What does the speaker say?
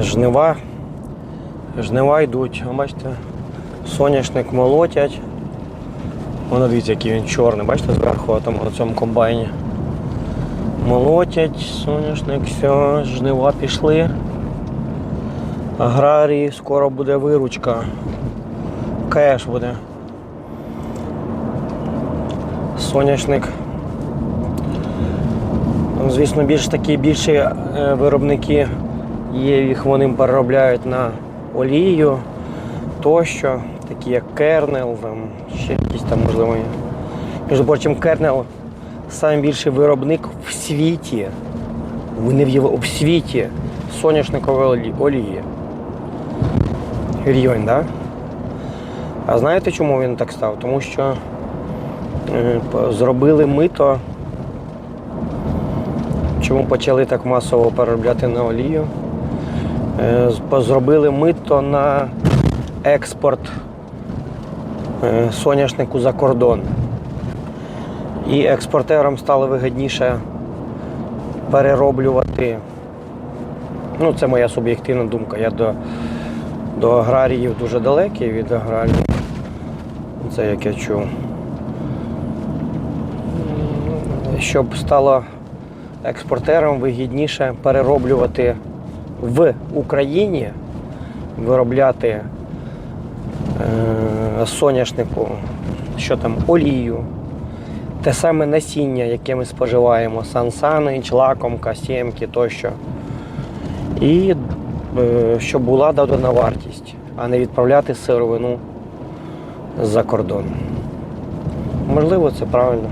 жнива. Жнива йдуть. А Бачите, соняшник молотять. Воно дивіться, який він чорний, бачите, зверху там, на цьому комбайні. Молотять, соняшник, все, жнива пішли. Аграрії, скоро буде виручка. Кеш буде. Соняшник. Звісно, більш такі більші е, виробники є, їх вони переробляють на олію тощо, такі як Кернел, там, ще якісь там можливо. Між прочим, Кернел найбільший виробник в світі. Ви не в Євро- в світі соняшникової олії. Рівень? Да? А знаєте, чому він так став? Тому що е, зробили мито. Чому почали так масово переробляти на олію? Е, Зробили мито на експорт е, соняшнику за кордон. І експортерам стало вигідніше перероблювати. Ну, це моя суб'єктивна думка. Я до, до аграріїв дуже далекий від аграріїв. Це як я чув. Щоб стало експортерам вигідніше перероблювати в Україні, виробляти е, соняшнику, що там, олію, те саме насіння, яке ми споживаємо, сансанич, лакомка, сімки тощо. І е, щоб була додана вартість, а не відправляти сировину за кордон. Можливо, це правильно.